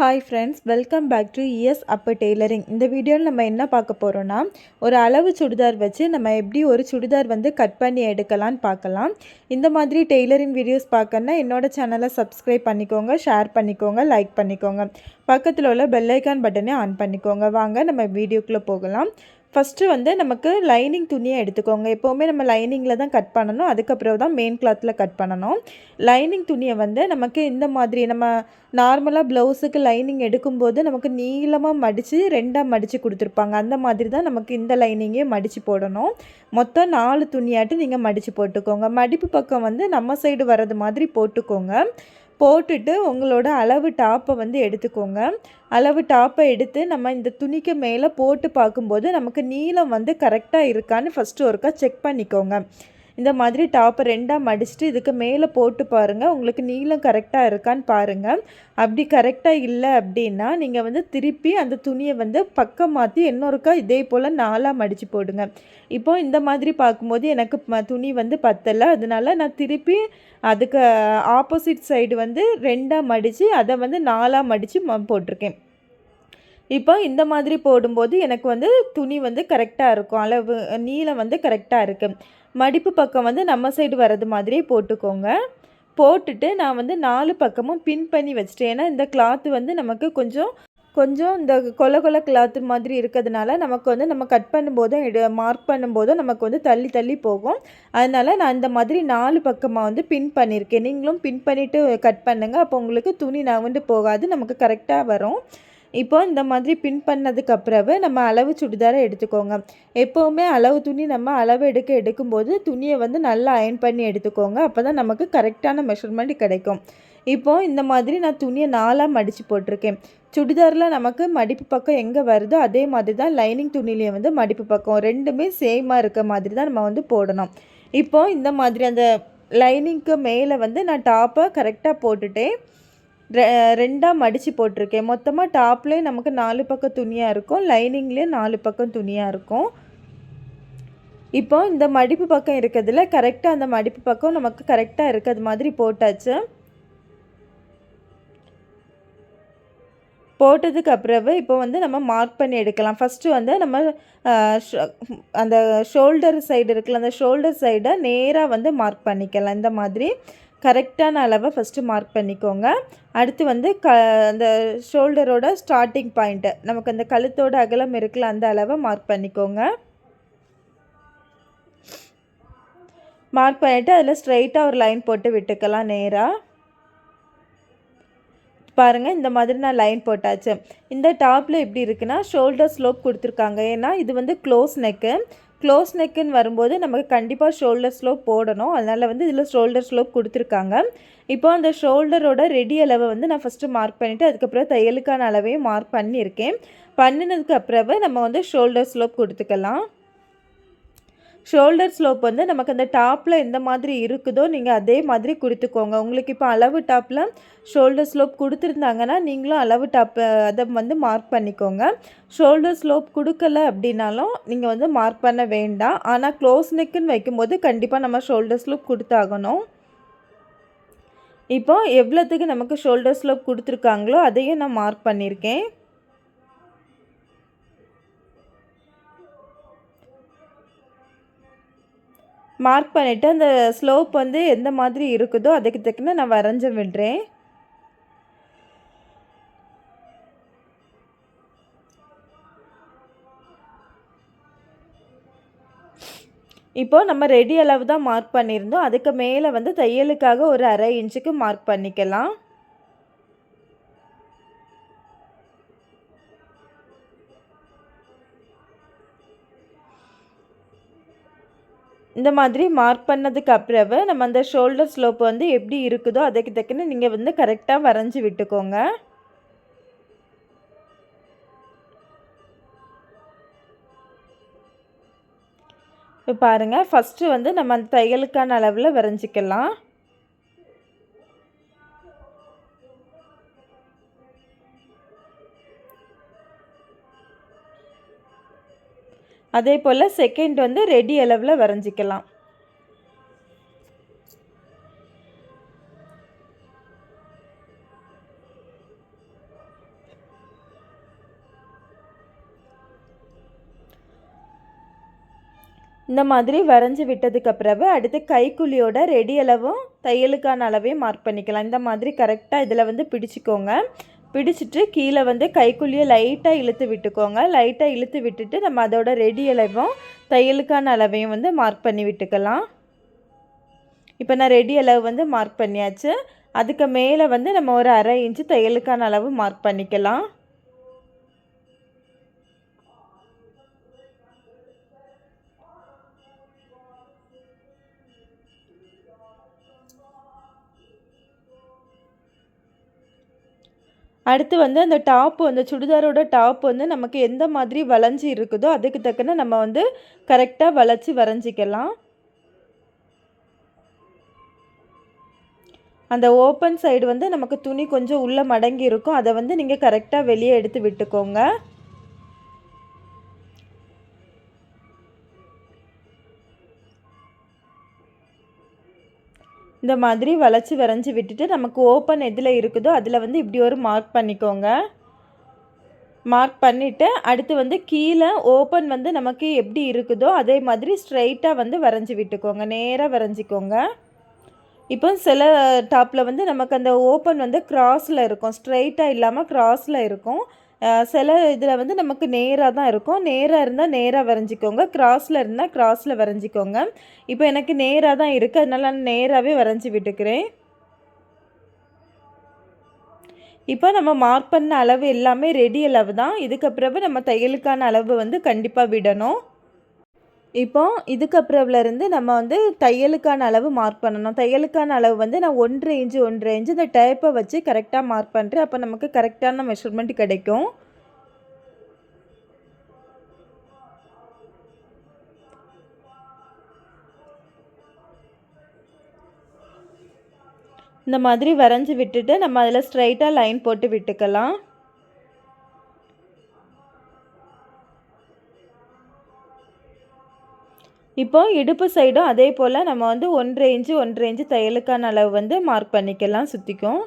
Hi friends welcome back to ES அப்போ tailoring இந்த வீடியோவில் நம்ம என்ன பார்க்க போகிறோன்னா ஒரு அளவு சுடிதார் வச்சு நம்ம எப்படி ஒரு சுடிதார் வந்து கட் பண்ணி எடுக்கலான்னு பார்க்கலாம். இந்த மாதிரி டெய்லரிங் வீடியோஸ் பார்க்கணுன்னா என்னோடய சேனலை சப்ஸ்கிரைப் பண்ணிக்கோங்க ஷேர் பண்ணிக்கோங்க லைக் பண்ணிக்கோங்க. பக்கத்தில் உள்ள பெல்லைக்கான் பட்டனை ஆன் பண்ணிக்கோங்க. வாங்க நம்ம வீடியோக்குள்ளே போகலாம். ஃபஸ்ட்டு வந்து நமக்கு லைனிங் துணியை எடுத்துக்கோங்க. எப்போவுமே நம்ம லைனிங்கில் தான் கட் பண்ணணும். அதுக்கப்புறம் தான் மெயின் கிளாத்தில் கட் பண்ணணும். லைனிங் துணியை வந்து நமக்கு இந்த மாதிரி நம்ம நார்மலாக ப்ளவுஸுக்கு லைனிங் எடுக்கும்போது நமக்கு நீளமாக மடித்து ரெண்டாக மடித்து கொடுத்துருப்பாங்க. அந்த மாதிரி தான் நமக்கு இந்த லைனிங்கே மடித்து போடணும். மொத்தம் நாலு துணியாட்டு நீங்கள் மடித்து போட்டுக்கோங்க. மடிப்பு பக்கம் வந்து நம்ம சைடு வர்றது மாதிரி போட்டுக்கோங்க. போட்டுட்டு உங்களோட அளவு டாப்பை வந்து எடுத்துக்கோங்க. அளவு டாப்பை எடுத்து நம்ம இந்த துணிக்கு மேலே போட்டு பார்க்கும்போது நமக்கு நீளம் வந்து கரெக்டாக இருக்கான்னு ஃபஸ்ட்டு ஒருக்கா செக் பண்ணிக்கோங்க. இந்த மாதிரி டாப்பை ரெண்டாக மடிச்சுட்டு இதுக்கு மேலே போட்டு பாருங்கள் உங்களுக்கு நீளம் கரெக்டாக இருக்கான்னு பாருங்கள் அப்படி கரெக்டாக இல்லை அப்படின்னா நீங்கள் வந்து திருப்பி அந்த துணியை வந்து பக்கம் மாற்றி இன்னொருக்கா இதே போல் நாலாக மடித்து போடுங்க. இப்போ இந்த மாதிரி பார்க்கும்போது எனக்கு துணி வந்து பத்தலை. அதனால நான் திருப்பி அதுக்கு ஆப்போசிட் சைடு வந்து ரெண்டாக மடித்து அதை வந்து நாலாக மடித்து போட்டிருக்கேன். இப்போ இந்த மாதிரி போடும்போது எனக்கு வந்து துணி வந்து கரெக்டாக இருக்கும். அளவு நீளம் வந்து கரெக்டாக இருக்குது மடிப்பு பக்கம் வந்து நம்ம சைடு வர்றது மாதிரியே போட்டுக்கோங்க. போட்டுட்டு நான் வந்து நாலு பக்கமும் பின் பண்ணி வச்சிட்டேன் ஏன்னா இந்த கிளாத்து வந்து நமக்கு கொஞ்சம் கொஞ்சம் இந்த கொல கொல கிளாத்து மாதிரி இருக்கிறதுனால நமக்கு வந்து நம்ம கட் பண்ணும்போதும் எடு மார்க் பண்ணும்போதும் நமக்கு வந்து தள்ளி தள்ளி போகும். அதனால் நான் இந்த மாதிரி நாலு பக்கமாக வந்து பின் பண்ணியிருக்கேன். நீங்களும் பின் பண்ணிவிட்டு கட் பண்ணுங்கள் அப்போ உங்களுக்கு துணி நகண்டு போகாது. நமக்கு கரெக்டாக வரும். இப்போ இந்த மாதிரி பின் பண்ணதுக்கு அப்புறவு நம்ம அளவு சுடிதாரை எடுத்துக்கோங்க. எப்போவுமே அளவு துணி நம்ம அளவு எடுக்க எடுக்கும்போது துணியை வந்து நல்லா அயன் பண்ணி எடுத்துக்கோங்க. அப்போ தான் நமக்கு கரெக்டான மெஷர்மெண்ட் கிடைக்கும். இப்போது இந்த மாதிரி நான் துணியை நாலாக மடித்து போட்டிருக்கேன். சுடிதாரில் நமக்கு மடிப்பு பக்கம் எங்கே வருதோ அதே மாதிரி தான் லைனிங் துணிலேயே வந்து மடிப்பு பக்கம் ரெண்டுமே சேமாக இருக்க மாதிரி தான் நம்ம வந்து போடணும். இப்போது இந்த மாதிரி அந்த லைனிங்க்கு மேலே வந்து நான் டாப்பை கரெக்டாக போட்டுட்டேன். ரெண்டாக மடித்து போட்டிருக்கேன். மொத்தமாக டாப்லேயே நமக்கு நாலு பக்கம் துணியாக இருக்கும். லைனிங்லேயே நாலு பக்கம் துணியாக இருக்கும். இப்போ இந்த மடிப்பு பக்கம் இருக்கிறதுல கரெக்டாக அந்த மடிப்பு பக்கம் நமக்கு கரெக்டாக இருக்கிறது மாதிரி போட்டாச்சு. போட்டதுக்கு அப்புறவு இப்போ வந்து நம்ம மார்க் பண்ணி எடுக்கலாம். ஃபஸ்ட்டு வந்து நம்ம அந்த ஷோல்டர் சைடு இருக்குல்ல அந்த ஷோல்டர் சைடை நேராக வந்து மார்க் பண்ணிக்கலாம். இந்த மாதிரி கரெக்டான அளவை ஃபஸ்ட்டு மார்க் பண்ணிக்கோங்க. அடுத்து வந்து க அந்த ஷோல்டரோட ஸ்டார்டிங் பாயிண்ட்டு நமக்கு அந்த கழுத்தோட அகலம் இருக்குல்ல அந்த அளவை மார்க் பண்ணிக்கோங்க. மார்க் பண்ணிவிட்டு அதில் ஸ்ட்ரைட்டாக ஒரு லைன் போட்டு விட்டுக்கலாம் நேராக பாருங்கள் இந்த மாதிரி நான் லைன் போட்டாச்சு. இந்த டாப்பில் எப்படி இருக்குன்னா ஷோல்டர் ஸ்லோப் கொடுத்துருக்காங்க. ஏன்னா இது வந்து க்ளோஸ் நெக்கு க்ளோஸ் நெக்குன்னு வரும்போது நமக்கு கண்டிப்பாக ஷோல்டர் ஸ்லோப் போடணும். அதனால் வந்து இதில் ஷோல்டர் ஸ்லோப் கொடுத்துருக்காங்க. இப்போ அந்த ஷோல்டரோட ரெடி அளவை வந்து நான் ஃபஸ்ட்டு மார்க் பண்ணிவிட்டு அதுக்கப்புறம் தையலுக்கான அளவையும் மார்க் பண்ணியிருக்கேன். பண்ணினதுக்கு அப்புறவு நம்ம வந்து ஷோல்டர் ஸ்லோப் கொடுத்துக்கலாம். ஷோல்டர் ஸ்லோப் வந்து நமக்கு அந்த டாப்பில் எந்த மாதிரி இருக்குதோ நீங்கள் அதே மாதிரி கொடுத்துக்கோங்க உங்களுக்கு இப்போ அளவு டாப்பில் ஷோல்டர் ஸ்லோப் கொடுத்துருந்தாங்கன்னா நீங்களும் அளவு டாப் அதை வந்து மார்க் பண்ணிக்கோங்க. ஷோல்டர் ஸ்லோப் கொடுக்கல அப்படின்னாலும் நீங்கள் வந்து மார்க் பண்ண வேண்டாம். ஆனால் க்ளோஸ் நெக்குன்னு வைக்கும்போது கண்டிப்பாக நம்ம ஷோல்டர் ஸ்லோப் கொடுத்தாகணும். இப்போ எவ்வளோத்துக்கு நமக்கு ஷோல்டர் ஸ்லோப் கொடுத்துருக்காங்களோ அதையும் நான் மார்க் பண்ணியிருக்கேன். மார்க் பண்ணிவிட்டு அந்த ஸ்லோப் வந்து எந்த மாதிரி இருக்குதோ அதுக்கு தக்கன நான் வரைஞ்சி விடுறேன். இப்போ நம்ம ரெடி அளவு தான் மார்க் பண்ணியிருந்தோம். அதுக்கு மேலே வந்து தையலுக்காக ஒரு அரை இன்ச்சுக்கு மார்க் பண்ணிக்கலாம். இந்த மாதிரி மார்க் பண்ணதுக்கு அப்புறவு நம்ம அந்த ஷோல்டர் ஸ்லோப் வந்து எப்படி இருக்குதோ அதுக்கு தக்கன நீங்கள் வந்து கரெக்டாக வரைஞ்சி விட்டுக்கோங்க. இப்போ பாருங்கள் ஃபஸ்ட்டு வந்து நம்ம அந்த தையலுக்கான அளவில் வரைஞ்சிக்கலாம். அதே போல் செகண்ட் வந்து ரெடி அளவில் வரைஞ்சிக்கலாம். இந்த மாதிரி வரைஞ்சி விட்டதுக்கு பிறகு அடுத்து கைக்குழியோட ரெடி அளவும் தையலுக்கான அளவையும் மார்க் பண்ணிக்கலாம். இந்த மாதிரி கரெக்டாக இதில் வந்து பிடிச்சிக்கோங்க. பிடிச்சிட்டு கீழே வந்து கைக்குள்ளேயே லைட்டாக இழுத்து விட்டுக்கோங்க. லைட்டாக இழுத்து விட்டுட்டு நம்ம அதோட ரெடி அளவும் தையலுக்கான அளவையும் வந்து மார்க் பண்ணி விட்டுக்கலாம். இப்போ நான் ரெடி அளவு வந்து மார்க் பண்ணியாச்சு. அதுக்கு மேலே வந்து நம்ம ஒரு அரை இன்ச்சு தையலுக்கான அளவு மார்க் பண்ணிக்கலாம். அடுத்து வந்து அந்த டாப்பு அந்த சுடிதாரோட டாப் வந்து நமக்கு எந்த மாதிரி வளைஞ்சி இருக்குதோ அதுக்கு தக்கன நம்ம வந்து கரெக்டாக வளைச்சி வரைஞ்சிக்கலாம். அந்த ஓப்பன் சைடு வந்து நமக்கு துணி கொஞ்சம் உள்ளே மடங்கி இருக்கும். அதை வந்து நீங்கள் கரெக்டாக வெளியே எடுத்து விட்டுக்கோங்க. இந்த மாதிரி வளைச்சி வரைஞ்சி விட்டுட்டு நமக்கு ஓப்பன் எதில் இருக்குதோ அதில் வந்து இப்படி ஒரு மார்க் பண்ணிக்கோங்க. மார்க் பண்ணிவிட்டு அடுத்து வந்து கீழே ஓப்பன் வந்து நமக்கு எப்படி இருக்குதோ அதே மாதிரி ஸ்ட்ரைட்டாக வந்து வரைஞ்சி விட்டுக்கோங்க. நேராக வரைஞ்சிக்கோங்க. இப்போ சில டாப்பில் வந்து நமக்கு அந்த ஓப்பன் வந்து க்ராஸில் இருக்கும். ஸ்ட்ரைட்டாக இல்லாமல் க்ராஸில் இருக்கும். சில இதில் வந்து நமக்கு நேராக தான் இருக்கும். நேராக இருந்தால் நேராக வரைஞ்சிக்கோங்க. க்ராஸில் இருந்தால் க்ராஸில் வரைஞ்சிக்கோங்க. இப்போ எனக்கு நேராக தான் இருக்குது அதனால் நான் நேராகவே வரைஞ்சி விட்டுக்கிறேன். இப்போ நம்ம மார்க் பண்ண அளவு எல்லாமே ரெடி அளவு தான். இதுக்கப்புறம் நம்ம தையலுக்கான அளவு வந்து கண்டிப்பாக விடணும். இப்போ இதுக்கப்புறம்லேருந்து நம்ம வந்து தையலுக்கான அளவு மார்க் பண்ணணும். தையலுக்கான அளவு வந்து நான் ஒன்றரை இன்ச்சு ஒன்றரை இன்ச்சு இந்த டேப்பை வச்சு கரெக்டாக மார்க் பண்ணுறேன் அப்போ நமக்கு கரெக்டான மெஷர்மெண்ட் கிடைக்கும். இந்த மாதிரி வரைஞ்சி விட்டுட்டு நம்ம அதில் ஸ்ட்ரைட்டாக லைன் போட்டு விட்டுக்கலாம். இப்போ இடுப்பு சைடும் அதே போல் நம்ம வந்து ஒன்றரை இன்ச்சு ஒன்றரை இன்ச்சு தையலுக்கான அளவு வந்து மார்க் பண்ணிக்கலாம் சுற்றிக்கும்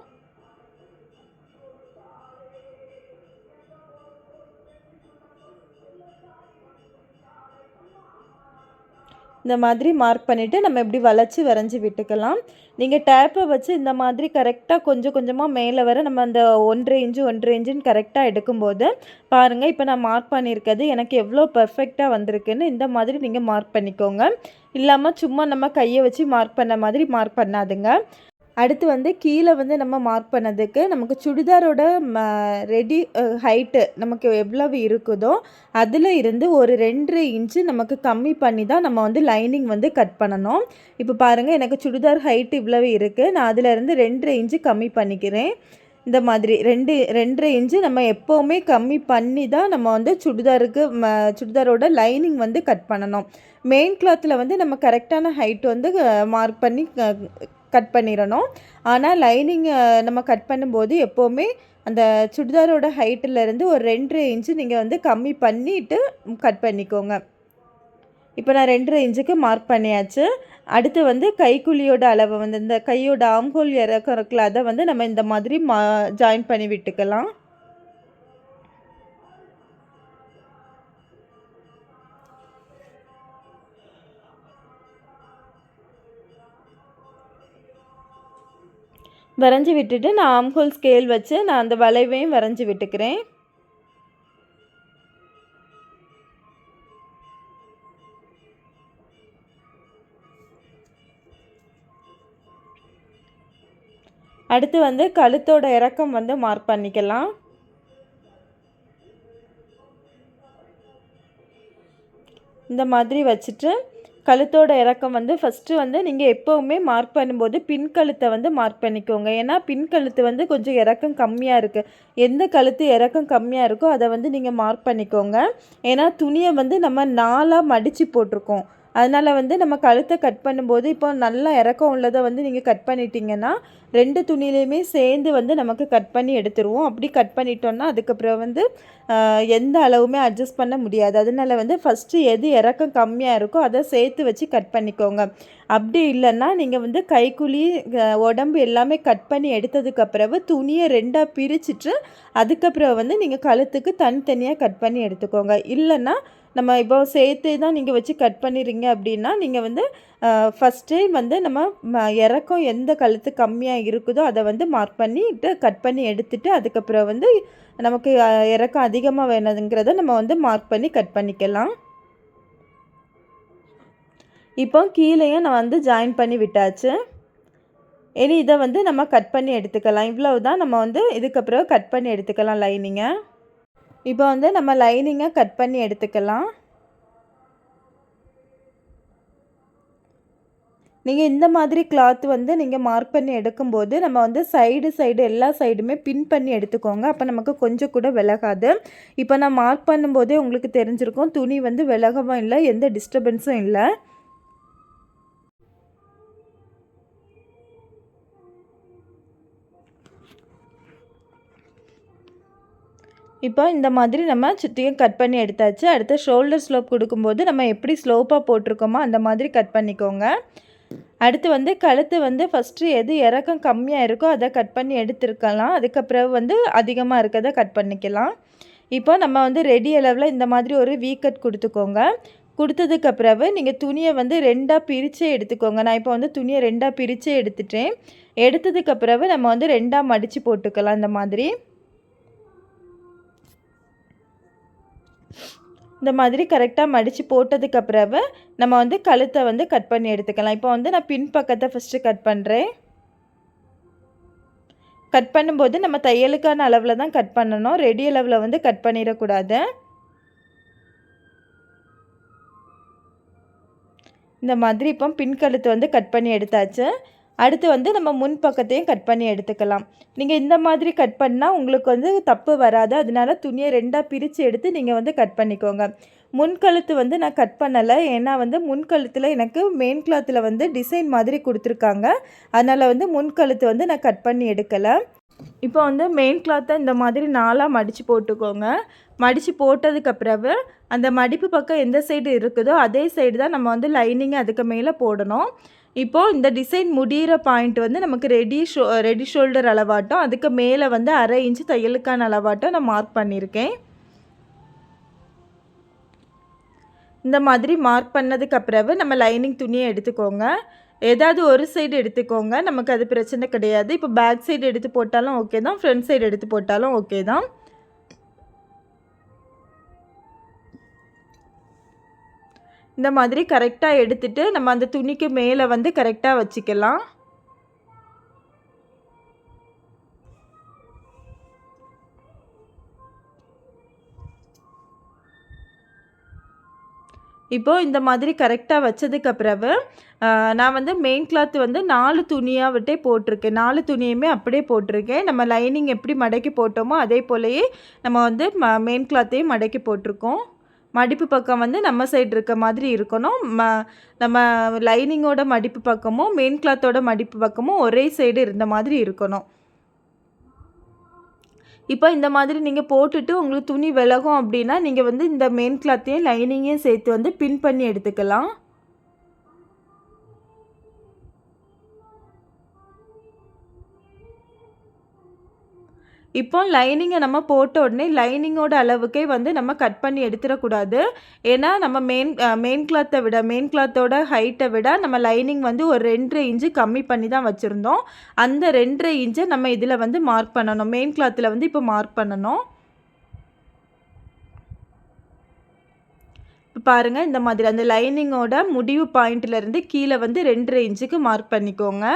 இந்த மாதிரி மார்க் பண்ணிவிட்டு நம்ம இப்படி வளைச்சி வரைஞ்சி விட்டுக்கலாம். நீங்கள் டேப்பை வச்சு இந்த மாதிரி கரெக்டாக கொஞ்சம் கொஞ்சமாக மேலே வர நம்ம அந்த ஒன்றரை இன்ச்சு ஒன்றரை இன்ச்சுன்னு கரெக்டாக எடுக்கும்போது பாருங்கள் இப்போ நான் மார்க் பண்ணியிருக்கிறது எனக்கு எவ்வளோ பர்ஃபெக்டாக வந்திருக்குன்னு இந்த மாதிரி நீங்கள் மார்க் பண்ணிக்கோங்க. இல்லாமல் சும்மா நம்ம கையை வச்சு மார்க் பண்ண மாதிரி மார்க் பண்ணாதுங்க. அடுத்து வந்து கீழே வந்து நம்ம மார்க் பண்ணதுக்கு நமக்கு சுடிதாரோட ம ரெடி ஹைட்டு நமக்கு எவ்வளவு இருக்குதோ அதில் இருந்து ஒரு ரெண்டரை இன்ச்சு நமக்கு கம்மி பண்ணி தான் நம்ம வந்து லைனிங் வந்து கட் பண்ணணும். இப்போ பாருங்கள் எனக்கு சுடிதார் ஹைட்டு இவ்வளவு இருக்குது நான் அதிலேருந்து ரெண்டரை இன்ச்சு கம்மி பண்ணிக்கிறேன். இந்த மாதிரி ரெண்டு ரெண்டரை இன்ச்சு நம்ம எப்போவுமே கம்மி பண்ணி தான் நம்ம வந்து சுடிதாருக்கு ம சுடிதாரோட லைனிங் வந்து கட் பண்ணணும். மெயின் கிளாத்தில் வந்து நம்ம கரெக்டான ஹைட் வந்து மார்க் பண்ணி கட் பண்ணிடணும். ஆனால் லைனிங் நம்ம கட் பண்ணும்போது எப்போவுமே அந்த சுடிதாரோட ஹைட்டிலேருந்து ஒரு ரெண்டரை இன்ச்சு நீங்கள் வந்து கம்மி பண்ணிவிட்டு கட் பண்ணிக்கோங்க. இப்போ நான் ரெண்டரை இன்ச்சுக்கு மார்க் பண்ணியாச்சு. அடுத்து வந்து கைக்குழியோட அளவை வந்து இந்த கையோட ஆம்கோல் இறக்கம் இருக்குல்ல அதை வந்து நம்ம இந்த மாதிரி மா ஜாயின் பண்ணி விட்டுக்கலாம். வரைஞ்சி விட்டுட்டு நான் ஆம்ஹோல் ஸ்கேல் வச்சு நான் அந்த வளைவையும் வரைஞ்சி விட்டுக்கிறேன். அடுத்து வந்து கழுத்தோட இறக்கம் வந்து மார்க் பண்ணிக்கலாம். இந்த மாதிரி வச்சுட்டு கழுத்தோட இறக்கம் வந்து ஃபஸ்ட்டு வந்து நீங்கள் எப்போவுமே மார்க் பண்ணும்போது பின் கழுத்தை வந்து மார்க் பண்ணிக்கோங்க. ஏன்னா பின் கழுத்து வந்து கொஞ்சம் இறக்கம் கம்மியாக இருக்குது எந்த கழுத்து இறக்கம் கம்மியாக இருக்கோ அதை வந்து நீங்கள் மார்க் பண்ணிக்கோங்க. ஏன்னா துணியை வந்து நம்ம நாலாக மடித்து போட்டிருக்கோம். அதனால் வந்து நம்ம கழுத்தை கட் பண்ணும்போது இப்போ நல்லா இறக்கம் உள்ளதை வந்து நீங்கள் கட் பண்ணிட்டீங்கன்னா ரெண்டு துணிலையுமே சேர்ந்து வந்து நமக்கு கட் பண்ணி எடுத்துருவோம். அப்படி கட் பண்ணிட்டோம்னா அதுக்கப்புறம் வந்து எந்த அளவுமே அட்ஜஸ்ட் பண்ண முடியாது. அதனால் வந்து ஃபஸ்ட்டு எது இறக்கம் கம்மியாக இருக்கோ அதை சேர்த்து வச்சு கட் பண்ணிக்கோங்க. அப்படி இல்லைன்னா நீங்கள் வந்து கைக்குழி உடம்பு எல்லாமே கட் பண்ணி எடுத்ததுக்கப்புறம் துணியை ரெண்டாக பிரிச்சுட்டு அதுக்கப்புறம் வந்து நீங்கள் கழுத்துக்கு தனித்தனியாக கட் பண்ணி எடுத்துக்கோங்க. இல்லைன்னா நம்ம இப்போ சேர்த்து தான் நீங்கள் வச்சு கட் பண்ணிடுறீங்க அப்படின்னா நீங்கள் வந்து ஃபஸ்ட்டே வந்து நம்ம ம இறக்கம் எந்த கழுத்து கம்மியாக இருக்குதோ அதை வந்து மார்க் பண்ணிட்டு கட் பண்ணி எடுத்துட்டு அதுக்கப்புறம் வந்து நமக்கு இறக்கம் அதிகமாக வேணுங்கிறத நம்ம வந்து மார்க் பண்ணி கட் பண்ணிக்கலாம். இப்போ கீழேயும் நான் வந்து ஜாயின் பண்ணி விட்டாச்சு. இனி இதை வந்து நம்ம கட் பண்ணி எடுத்துக்கலாம். இவ்வளவு தான் நம்ம வந்து இதுக்கப்புறம் கட் பண்ணி எடுத்துக்கலாம் லைனிங்கை இப்போ வந்து நம்ம லைனிங்கை கட் பண்ணி எடுத்துக்கலாம். நீங்கள் இந்த மாதிரி கிளாத் வந்து நீங்கள் மார்க் பண்ணி எடுக்கும்போது நம்ம வந்து சைடு சைடு எல்லா சைடுமே பின் பண்ணி எடுத்துக்கோங்க. அப்போ நமக்கு கொஞ்சம் கூட விலகாது. இப்போ நான் மார்க் பண்ணும்போதே உங்களுக்கு தெரிஞ்சிருக்கும். துணி வந்து விலகவும் இல்லை எந்த டிஸ்டர்பன்ஸும் இல்லை. இப்போ இந்த மாதிரி நம்ம சுற்றியும் கட் பண்ணி எடுத்தாச்சு. அடுத்து ஷோல்டர் ஸ்லோப் கொடுக்கும்போது நம்ம எப்படி ஸ்லோப்பாக போட்டிருக்கோமோ அந்த மாதிரி கட் பண்ணிக்கோங்க. அடுத்து வந்து கழுத்து வந்து ஃபஸ்ட்டு எது இறக்கம் கம்மியாக இருக்கோ அதை கட் பண்ணி எடுத்துருக்கலாம். அதுக்கப்புறம் வந்து அதிகமாக இருக்கிறத கட் பண்ணிக்கலாம். இப்போ நம்ம வந்து ரெடி அளவில் இந்த மாதிரி ஒரு வீ கட் கொடுத்துக்கோங்க. கொடுத்ததுக்கு பிறகு நீங்கள் துணியை வந்து ரெண்டாக பிரித்தே எடுத்துக்கோங்க. நான் இப்போ வந்து துணியை ரெண்டாக பிரித்தே எடுத்துட்டேன். எடுத்ததுக்கு பிறகு நம்ம வந்து ரெண்டாக மடித்து போட்டுக்கலாம் இந்த மாதிரி. இந்த மாதிரி கரெக்டாக மடித்து போட்டதுக்கு பிறகு நம்ம வந்து கழுத்தை வந்து கட் பண்ணி எடுத்துக்கலாம். இப்போ வந்து நான் பின் பக்கத்தை ஃபஸ்ட்டு கட் பண்ணுறேன் கட் பண்ணும்போது நம்ம தையலுக்கான அளவில் தான் கட் பண்ணணும். ரெடி அளவில் வந்து கட் பண்ணிடக்கூடாது. இந்த மாதிரி இப்போ பின் கழுத்து வந்து கட் பண்ணி எடுத்தாச்சு. அடுத்து வந்து நம்ம முன் பக்கத்தையும் கட் பண்ணி எடுத்துக்கலாம். நீங்கள் இந்த மாதிரி கட் பண்ணால் உங்களுக்கு வந்து தப்பு வராது. அதனால துணியை ரெண்டாக பிரித்து எடுத்து நீங்கள் வந்து கட் பண்ணிக்கோங்க. முன்கழுத்து வந்து நான் கட் பண்ணலை. ஏன்னா வந்து முன்கழுத்தில் எனக்கு மெயின் கிளாத்தில் வந்து டிசைன் மாதிரி கொடுத்துருக்காங்க. அதனால் வந்து முன்கழுத்து வந்து நான் கட் பண்ணி எடுக்கலை. இப்போ வந்து மெயின் கிளாத்தை இந்த மாதிரி நாலாக மடித்து போட்டுக்கோங்க. மடித்து போட்டதுக்கு பிறகு அந்த மடிப்பு பக்கம் எந்த சைடு இருக்குதோ அதே சைடு தான் நம்ம வந்து லைனிங் அதுக்கு மேலே போடணும். இப்போது இந்த டிசைன் முடிகிற பாயிண்ட் வந்து நமக்கு ரெடி ஷோ ரெடி ஷோல்டர் அளவாட்டம் அதுக்கு மேலே வந்து அரை இன்ச்சு தையலுக்கான அளவாட்டம் நான் மார்க் பண்ணியிருக்கேன் இந்த மாதிரி மார்க் பண்ணதுக்கு பிறகு நம்ம லைனிங் துணியை எடுத்துக்கோங்க. ஏதாவது ஒரு சைடு எடுத்துக்கோங்க நமக்கு அது பிரச்சனை கிடையாது. இப்போ பேக் சைடு எடுத்து போட்டாலும் ஓகே தான் ஃப்ரண்ட் சைடு எடுத்து போட்டாலும் ஓகே தான். இந்த மாதிரி கரெக்டாக எடுத்துட்டு நம்ம அந்த துணிக்கு மேலே வந்து கரெக்டாக வச்சுக்கலாம். இப்போது இந்த மாதிரி கரெக்டாக வச்சதுக்கு பிறகு நான் வந்து மெயின் கிளாத் வந்து நாலு துணியாக விட்டே போட்டிருக்கேன். நாலு துணியுமே அப்படியே போட்டிருக்கேன். நம்ம லைனிங் எப்படி மடக்கி போட்டோமோ அதே போலயே நம்ம வந்து ம மெயின் கிளாத்தையும் மடக்கி போட்டிருக்கோம். மடிப்பு பக்கம் வந்து நம்ம சைடு இருக்க மாதிரி இருக்கணும். ம நம்ம லைனிங்கோட மடிப்பு பக்கமும் மெயின் கிளாத்தோட மடிப்பு பக்கமும் ஒரே சைடு இருந்த மாதிரி இருக்கணும். இப்போ இந்த மாதிரி நீங்கள் போட்டுட்டு உங்களுக்கு துணி விலகும் அப்படின்னா நீங்கள் வந்து இந்த மெயின் கிளாத்தையும் லைனிங்கையும் சேர்த்து வந்து பின் பண்ணி எடுத்துக்கலாம். இப்போ லைனிங்கை நம்ம போட்ட உடனே லைனிங்கோட அளவுக்கே வந்து நம்ம கட் பண்ணி எடுத்துடக்கூடாது. ஏன்னா நம்ம மெயின் மெயின் கிளாத்தை விட மெயின் கிளாத்தோட ஹைட்டை விட நம்ம லைனிங் வந்து ஒரு ரெண்டரை இன்ச்சு கம்மி பண்ணி தான் வச்சுருந்தோம். அந்த ரெண்டரை இன்ச்சை நம்ம இதில் வந்து மார்க் பண்ணணும். மெயின் கிளாத்தில் வந்து இப்போ மார்க் பண்ணணும். இப்போ பாருங்கள் இந்த மாதிரி அந்த லைனிங்கோட முடிவு பாயிண்ட்லேருந்து கீழே வந்து ரெண்டரை இன்ச்சுக்கு மார்க் பண்ணிக்கோங்க.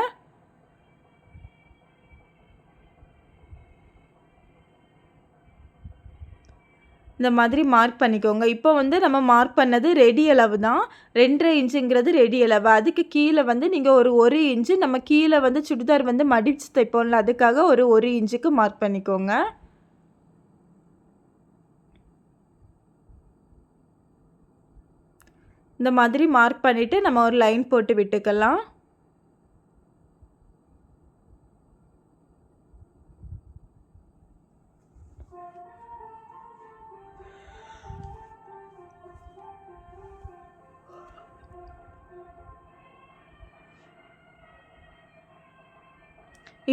இந்த மாதிரி மார்க் பண்ணிக்கோங்க. இப்போ வந்து நம்ம மார்க் பண்ணது ரெடி அளவு தான். ரெண்டரை இன்ச்சுங்கிறது ரெடி அளவு. அதுக்கு கீழே வந்து நீங்கள் ஒரு ஒரு இன்ச்சு நம்ம கீழே வந்து சுடிதார் வந்து மடித்து தைப்போம்ல அதுக்காக ஒரு ஒரு இன்ச்சுக்கு மார்க் பண்ணிக்கோங்க. இந்த மாதிரி மார்க் பண்ணிவிட்டு நம்ம ஒரு லைன் போட்டு விட்டுக்கலாம்.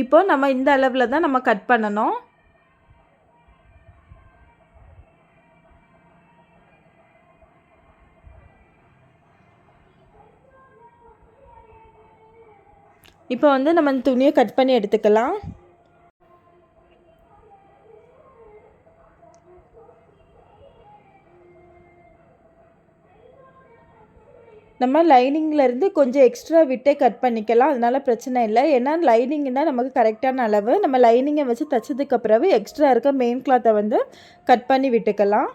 இப்போ நம்ம இந்த அளவில் தான் நம்ம கட் பண்ணணும். இப்போ வந்து நம்ம துணியை கட் பண்ணி எடுத்துக்கலாம். நம்ம லைனிங்லேருந்து கொஞ்சம் எக்ஸ்ட்ரா விட்டே கட் பண்ணிக்கலாம். அதனால் பிரச்சனை இல்லை. ஏன்னா லைனிங் தான் நமக்கு கரெக்டான அளவு. நம்ம லைனிங்கை வச்சு தைச்சதுக்கு பிறகு எக்ஸ்ட்ரா இருக்க மெயின் கிளாத்தை வந்து கட் பண்ணி விட்டுக்கலாம்.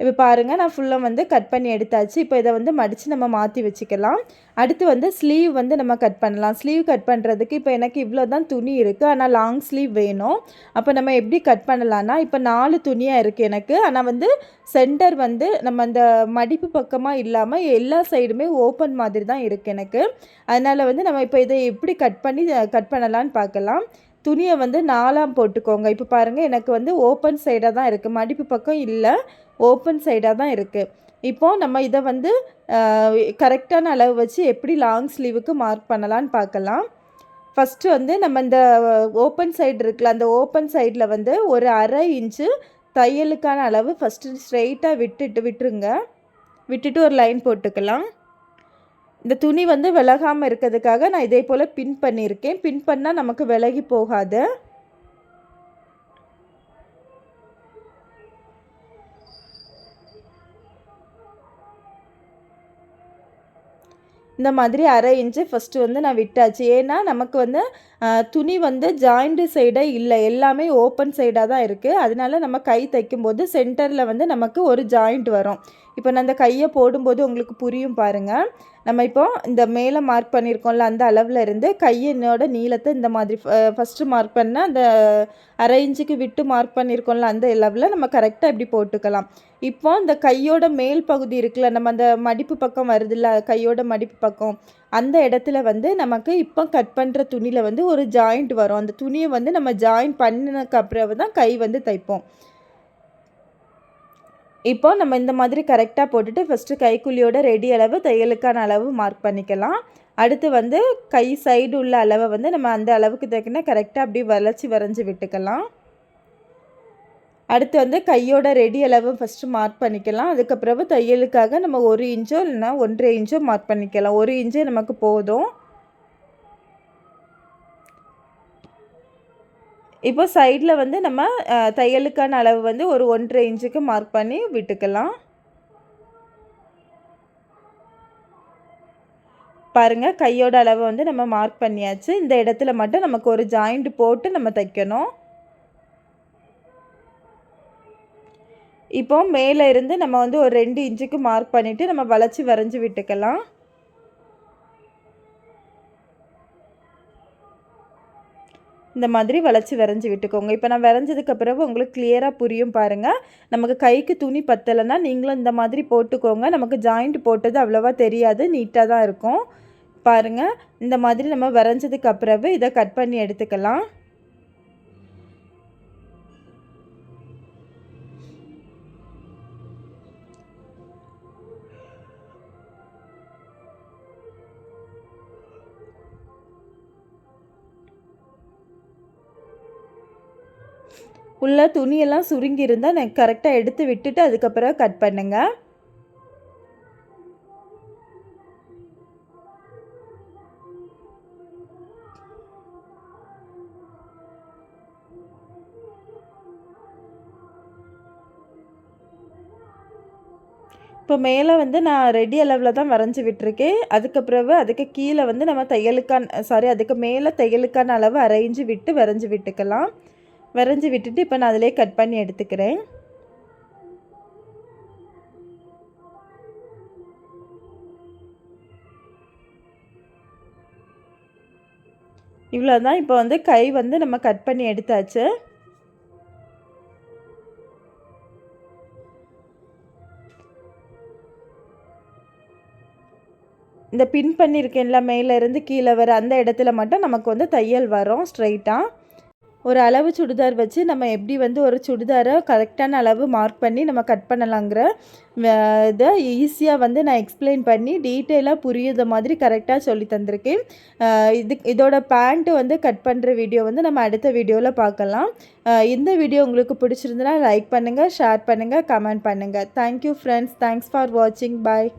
இப்போ பாருங்கள் நான் ஃபுல்லாக வந்து கட் பண்ணி எடுத்தாச்சு. இப்போ இதை வந்து மடித்து நம்ம மாற்றி வச்சுக்கலாம். அடுத்து வந்து ஸ்லீவ் வந்து நம்ம கட் பண்ணலாம். ஸ்லீவ் கட் பண்ணுறதுக்கு இப்போ எனக்கு இவ்வளோ தான் துணி இருக்குது ஆனால் லாங் ஸ்லீவ் வேணும். அப்போ நம்ம எப்படி கட் பண்ணலான்னா இப்போ நாலு துணியாக இருக்குது எனக்கு. ஆனால் வந்து சென்டர் வந்து நம்ம அந்த மடிப்பு பக்கமாக இல்லாமல் எல்லா சைடுமே ஓப்பன் மாதிரி தான் இருக்குது எனக்கு. அதனால் வந்து நம்ம இப்போ இதை எப்படி கட் பண்ணி கட் பண்ணலான்னு பார்க்கலாம். துணியை வந்து நாலாம் போட்டுக்கோங்க. இப்போ பாருங்கள் எனக்கு வந்து ஓப்பன் சைடாக தான் இருக்குது மடிப்பு பக்கம் இல்லை. ஓப்பன் சைடாக தான் இருக்குது இப்போது நம்ம இதை வந்து கரெக்டான அளவு வச்சு எப்படி லாங் ஸ்லீவுக்கு மார்க் பண்ணலான்னு பார்க்கலாம். ஃபஸ்ட்டு வந்து நம்ம இந்த ஓப்பன் சைடு இருக்குல்ல அந்த ஓப்பன் சைடில் வந்து ஒரு அரை இன்ச்சு தையலுக்கான அளவு ஃபஸ்ட்டு ஸ்ட்ரெயிட்டாக விட்டுட்டு விட்டுருங்க. விட்டுட்டு ஒரு லைன் போட்டுக்கலாம். இந்த துணி வந்து விலகாமல் இருக்கிறதுக்காக நான் இதே போல் பின் பண்ணியிருக்கேன். பின் பண்ணால் நமக்கு விலகி போகாது. இந்த மாதிரி அரை இன்ச்சு ஃபஸ்ட்டு வந்து நான் விட்டாச்சு. ஏன்னா நமக்கு வந்து துணி வந்து ஜாயிண்ட்டு சைடே இல்லை. எல்லாமே ஓப்பன் சைடாக தான் இருக்குது அதனால நம்ம கை தைக்கும்போது சென்டரில் வந்து நமக்கு ஒரு ஜாயிண்ட் வரும். இப்போ நான் அந்த கையை போடும்போது உங்களுக்கு புரியும் பாருங்கள் நம்ம இப்போ இந்த மேலே மார்க் பண்ணியிருக்கோம்ல அந்த அளவில் இருந்து கையினோட நீளத்தை இந்த மாதிரி ஃபஸ்ட்டு மார்க் பண்ணால் அந்த அரை இன்ச்சுக்கு விட்டு மார்க் பண்ணியிருக்கோம்ல அந்த லெவலில் நம்ம கரெக்டாக இப்படி போட்டுக்கலாம். இப்போ இந்த கையோட மேல் பகுதி இருக்குல்ல நம்ம அந்த மடிப்பு பக்கம் வருதுல்ல கையோட மடிப்பு பக்கம் அந்த இடத்துல வந்து நமக்கு இப்போ கட் பண்ணுற துணியில் வந்து ஒரு ஜாயிண்ட் வரும். அந்த துணியை வந்து நம்ம ஜாயின் பண்ணினதுக்கு அப்புறம் தான் கை வந்து தைப்போம். இப்போ நம்ம இந்த மாதிரி கரெக்டாக போட்டுட்டு ஃபஸ்ட்டு கைக்குழியோட ரெடி அளவு தையலுக்கான அளவு மார்க் பண்ணிக்கலாம். அடுத்து வந்து கை சைடு உள்ள அளவை வந்து நம்ம அந்த அளவுக்கு தக்கின கரெக்டாக அப்படி வளைச்சி வரைஞ்சி விட்டுக்கலாம். அடுத்து வந்து கையோட ரெடி அளவு ஃபஸ்ட்டு மார்க் பண்ணிக்கலாம். அதுக்கப்புறம் தையலுக்காக நம்ம ஒரு இன்ச்சோ இல்லைன்னா ஒன்றரை இன்ச்சோ மார்க் பண்ணிக்கலாம். ஒரு இன்ச்சே நமக்கு போதும். இப்போ சைடில் வந்து நம்ம தையலுக்கான அளவு வந்து ஒரு ஒன்றரை இன்ச்சுக்கு மார்க் பண்ணி விட்டுக்கலாம். பாருங்கள் கையோட அளவை வந்து நம்ம மார்க் பண்ணியாச்சு. இந்த இடத்துல மட்டும் நமக்கு ஒரு ஜாயிண்ட் போட்டு நம்ம தைக்கணும். இப்போ மேலே இருந்து நம்ம வந்து ஒரு ரெண்டு இன்ச்சுக்கு மார்க் பண்ணிவிட்டு நம்ம வளைச்சி வரைஞ்சி விட்டுக்கலாம். இந்த மாதிரி வளைச்சி வரைஞ்சி விட்டுக்கோங்க. இப்போ நான் வரைஞ்சதுக்கு பிறகு உங்களுக்கு கிளியராக புரியும் பாருங்கள் நமக்கு கைக்கு துணி பத்தலைன்னா நீங்களும் இந்த மாதிரி போட்டுக்கோங்க. நமக்கு ஜாயிண்ட் போட்டது அவ்வளோவா தெரியாது. நீட்டாக தான் இருக்கும். பாருங்கள் இந்த மாதிரி நம்ம வரைஞ்சதுக்கு அப்புறவு இதை கட் பண்ணி எடுத்துக்கலாம். உள்ள துணியெல்லாம் சுருங்கி இருந்தால் நான் கரெக்டாக எடுத்து விட்டுட்டு அதுக்கப்புறம் கட் பண்ணுங்கள் இப்போ மேலே வந்து நான் ரெடி அளவில் தான் வரைஞ்சி விட்டுருக்கேன். அதுக்கப்புறம் அதுக்கு கீழே வந்து நம்ம தையலுக்கான சாரி அதுக்கு மேலே தையலுக்கான அளவு அரைஞ்சி விட்டு வரைஞ்சி விட்டுக்கலாம். வரைஞ்சி விட்டுட்டு இப்போ நான் அதிலே கட் பண்ணி எடுத்துக்கிறேன். இவ்வளோ தான் இப்போ வந்து கை வந்து நம்ம கட் பண்ணி எடுத்தாச்சு. இந்த பின் பண்ணியிருக்கேன்ல மேலேருந்து கீழே வர அந்த இடத்துல மட்டும் நமக்கு வந்து தையல் வரும் ஸ்ட்ரைட்டாக ஒரு அளவு சுடிதார் வச்சு நம்ம எப்படி வந்து ஒரு சுடிதாரை கரெக்டான அளவு மார்க் பண்ணி நம்ம கட் பண்ணலாங்கிற இதை ஈஸியாக வந்து நான் எக்ஸ்பிளைன் பண்ணி டீட்டெயிலாக புரியுத மாதிரி கரெக்டாக சொல்லி தந்திருக்கேன். இது இதோட பேண்ட்டு வந்து கட் பண்ணுற வீடியோ வந்து நம்ம அடுத்த வீடியோவில் பார்க்கலாம். இந்த வீடியோ உங்களுக்கு பிடிச்சிருந்தனா லைக் பண்ணுங்கள் ஷேர் பண்ணுங்கள் கமெண்ட் பண்ணுங்கள் thank you friends thanks for வாட்சிங் பாய்